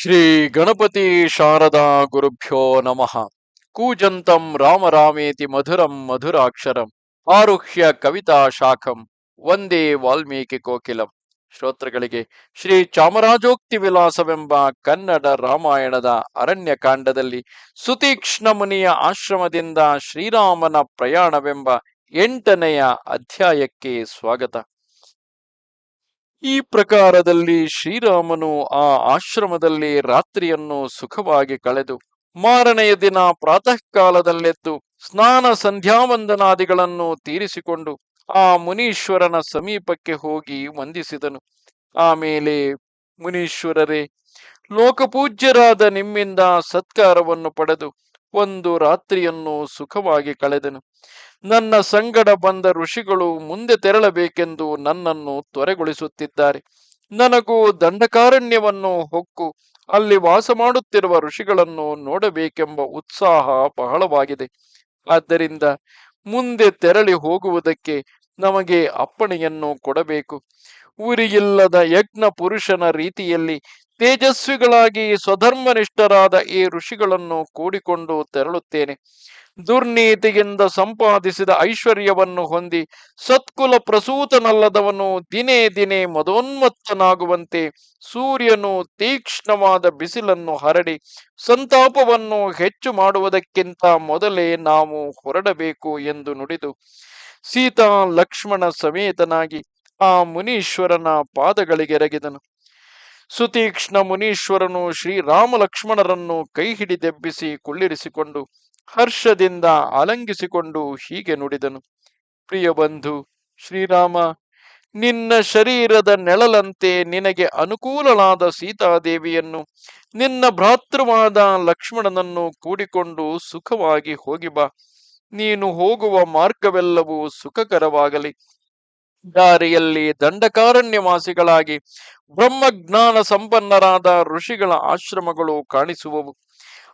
ಶ್ರೀ ಗಣಪತಿ ಶಾರದಾ ಗುರುಭ್ಯೋ ನಮಃ. ಕೂಜಂತಂ ರಾಮ ರಾಮೇತಿ ಮಧುರಂ ಮಧುರಾಕ್ಷರಂ ಆರುಹ್ಯ ಕವಿತಾ ಶಾಖಂ ವಂದೇ ವಾಲ್ಮೀಕಿ ಕೋಕಿಲಂ. ಶ್ರೋತೃಗಳಿಗೆ ಶ್ರೀ ಚಾಮರಾಜೋಕ್ತಿ ವಿಲಾಸವೆಂಬ ಕನ್ನಡ ರಾಮಾಯಣದ ಅರಣ್ಯಕಾಂಡದಲ್ಲಿ ಸುತೀಕ್ಷ್ಣ ಮುನಿಯ ಆಶ್ರಮದಿಂದ ಶ್ರೀರಾಮನ ಪ್ರಯಾಣವೆಂಬ ಎಂಟನೆಯ ಅಧ್ಯಾಯಕ್ಕೆ ಸ್ವಾಗತ. ಈ ಪ್ರಕಾರದಲ್ಲಿ ಶ್ರೀರಾಮನು ಆ ಆಶ್ರಮದಲ್ಲಿ ರಾತ್ರಿಯನ್ನು ಸುಖವಾಗಿ ಕಳೆದು ಮಾರನೆಯ ದಿನ ಪ್ರಾತಃ ಕಾಲದಲ್ಲೆದ್ದು ಸ್ನಾನ ಸಂಧ್ಯಾವಂದನಾದಿಗಳನ್ನು ತೀರಿಸಿಕೊಂಡು ಆ ಮುನೀಶ್ವರನ ಸಮೀಪಕ್ಕೆ ಹೋಗಿ ವಂದಿಸಿದನು. ಆಮೇಲೆ ಮುನೀಶ್ವರರೇ, ಲೋಕಪೂಜ್ಯರಾದ ನಿಮ್ಮಿಂದ ಸತ್ಕಾರವನ್ನು ಪಡೆದು ಒಂದು ರಾತ್ರಿಯನ್ನು ಸುಖವಾಗಿ ಕಳೆದನು. ನನ್ನ ಸಂಗಡ ಬಂದ ಋಷಿಗಳು ಮುಂದೆ ತೆರಳಬೇಕೆಂದು ನನ್ನನ್ನು ತ್ವರೆಗೊಳಿಸುತ್ತಿದ್ದಾರೆ. ನನಗೂ ದಂಡಕಾರಣ್ಯವನ್ನು ಹೊಕ್ಕು. ಅಲ್ಲಿ ವಾಸ ಮಾಡುತ್ತಿರುವ ಋಷಿಗಳನ್ನು ನೋಡಬೇಕೆಂಬ ಉತ್ಸಾಹ ಬಹಳವಾಗಿದೆ. ಆದ್ದರಿಂದ ಮುಂದೆ ತೆರಳಿ ಹೋಗುವುದಕ್ಕೆ ನಮಗೆ ಅಪ್ಪಣೆಯನ್ನು ಕೊಡಬೇಕು. ಉರಿಯಿಲ್ಲದ ಯಜ್ಞ ಪುರುಷನ ರೀತಿಯಲ್ಲಿ ತೇಜಸ್ವಿಗಳಾಗಿ ಸ್ವಧರ್ಮನಿಷ್ಠರಾದ ಈ ಋಷಿಗಳನ್ನು ಕೂಡಿಕೊಂಡು ತೆರಳುತ್ತೇನೆ. ದುರ್ನೀತಿಯಿಂದ ಸಂಪಾದಿಸಿದ ಐಶ್ವರ್ಯವನ್ನು ಹೊಂದಿ ಸತ್ಕುಲ ಪ್ರಸೂತನಲ್ಲದವನು ದಿನೇ ದಿನೇ ಮದೋನ್ಮತ್ತನಾಗುವಂತೆ ಸೂರ್ಯನು ತೀಕ್ಷ್ಣವಾದ ಬಿಸಿಲನ್ನು ಹರಡಿ ಸಂತಾಪವನ್ನು ಹೆಚ್ಚು ಮಾಡುವುದಕ್ಕಿಂತ ಮೊದಲೇ ನಾವು ಹೊರಡಬೇಕು ಎಂದು ನುಡಿದು ಸೀತಾ ಲಕ್ಷ್ಮಣ ಸಮೇತನಾಗಿ ಆ ಮುನೀಶ್ವರನ ಪಾದಗಳಿಗೆರಗಿದನು. ಸುತೀಕ್ಷ್ಣ ಮುನೀಶ್ವರನು ಶ್ರೀರಾಮ ಲಕ್ಷ್ಮಣರನ್ನು ಕೈ ಹಿಡಿದೆಬ್ಬಿಸಿ ಕುಳ್ಳಿರಿಸಿಕೊಂಡು ಹರ್ಷದಿಂದ ಅಲಂಗಿಸಿಕೊಂಡು ಹೀಗೆ ನುಡಿದನು. ಪ್ರಿಯ ಬಂಧು, ಶ್ರೀರಾಮ, ನಿನ್ನ ಶರೀರದ ನೆಳಲಂತೆ ನಿನಗೆ ಅನುಕೂಲನಾದ ಸೀತಾದೇವಿಯನ್ನು, ನಿನ್ನ ಭ್ರಾತೃವಾದ ಲಕ್ಷ್ಮಣನನ್ನು ಕೂಡಿಕೊಂಡು ಸುಖವಾಗಿ ಹೋಗಿ ಬಾ. ನೀನು ಹೋಗುವ ಮಾರ್ಗವೆಲ್ಲವೂ ಸುಖಕರವಾಗಲಿ. ದಾರಿಯಲ್ಲಿ ದಂಡಕಾರಣ್ಯವಾಸಿಗಳಾಗಿ ಬ್ರಹ್ಮಜ್ಞಾನ ಸಂಪನ್ನರಾದ ಋಷಿಗಳ ಆಶ್ರಮಗಳು ಕಾಣಿಸುವವು.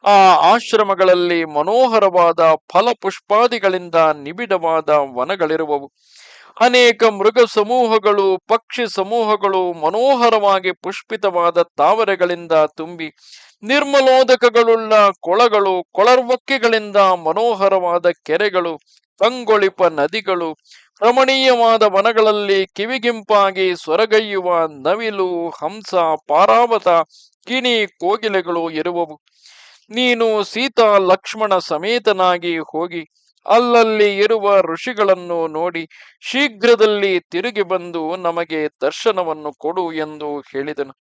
ಆ ಆಶ್ರಮಗಳಲ್ಲಿ ಮನೋಹರವಾದ ಫಲ ಪುಷ್ಪಾದಿಗಳಿಂದ ನಿಬಿಡವಾದ ವನಗಳಿರುವವು. ಅನೇಕ ಮೃಗ ಸಮೂಹಗಳು, ಪಕ್ಷಿ ಸಮೂಹಗಳು ಮನೋಹರವಾಗಿ ಪುಷ್ಪಿತವಾದ ತಾವರೆಗಳಿಂದ ತುಂಬಿ ನಿರ್ಮಲೋದಕಗಳುಳ್ಳ ಕೊಳಗಳು, ಕೊಳರ್ವಕ್ಕೆಗಳಿಂದ ಮನೋಹರವಾದ ಕೆರೆಗಳು ಪಂಗೊಳಿಪ ನದಿಗಳು ರಮಣೀಯವಾದ ವನಗಳಲ್ಲಿ ಕಿವಿಗಿಂಪಾಗಿ ಸೊರಗೈಯುವ ನವಿಲು, ಹಂಸ, ಪಾರಾವತ, ಕಿಣಿ ಕೋಗಿಲೆಗಳು ಇರುವವು. ನೀನು ಸೀತಾ ಲಕ್ಷ್ಮಣ ಸಮೇತನಾಗಿ ಹೋಗಿ ಅಲ್ಲಲ್ಲಿ ಇರುವ ಋಷಿಗಳನ್ನು ನೋಡಿ ಶೀಘ್ರದಲ್ಲಿ ತಿರುಗಿ ಬಂದು ನಮಗೆ ದರ್ಶನವನ್ನು ಕೊಡು ಎಂದು ಹೇಳಿದನು.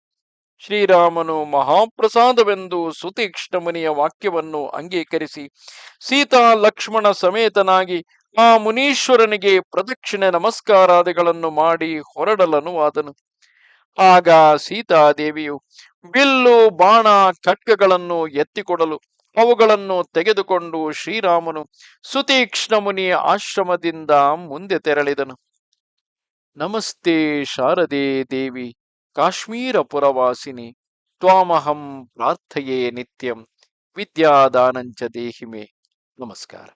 ಶ್ರೀರಾಮನು ಮಹಾಪ್ರಸಾದವೆಂದು ಸುತೀಕ್ಷ್ಣ ಮುನಿಯ ವಾಕ್ಯವನ್ನು ಅಂಗೀಕರಿಸಿ ಸೀತಾ ಲಕ್ಷ್ಮಣ ಸಮೇತನಾಗಿ ಆ ಮುನೀಶ್ವರನಿಗೆ ಪ್ರದಕ್ಷಿಣೆ ನಮಸ್ಕಾರಾದಿಗಳನ್ನು ಮಾಡಿ ಹೊರಡಲನು ಆದನು ಆಗ ಸೀತಾದೇವಿಯು, ಬಿಲ್ಲು, ಬಾಣ, ಖಡ್ಗಗಳನ್ನು ಎತ್ತಿಕೊಡಲು ಅವುಗಳನ್ನು ತೆಗೆದುಕೊಂಡು ಶ್ರೀರಾಮನು ಸುತೀಕ್ಷ್ಣ ಮುನಿ ಆಶ್ರಮದಿಂದ ಮುಂದೆ ತೆರಳಿದನು. ನಮಸ್ತೆ ಶಾರದೆ ದೇವಿ, ಕಾಶ್ಮೀರ ಪುರವಾಸಿನಿ, ತ್ವಾಮಹಂ ಪ್ರಾರ್ಥಯೇ ನಿತ್ಯಂ, ವಿದ್ಯಾದಾನಂಚ ದೇಹಿಮೆ. ನಮಸ್ಕಾರ.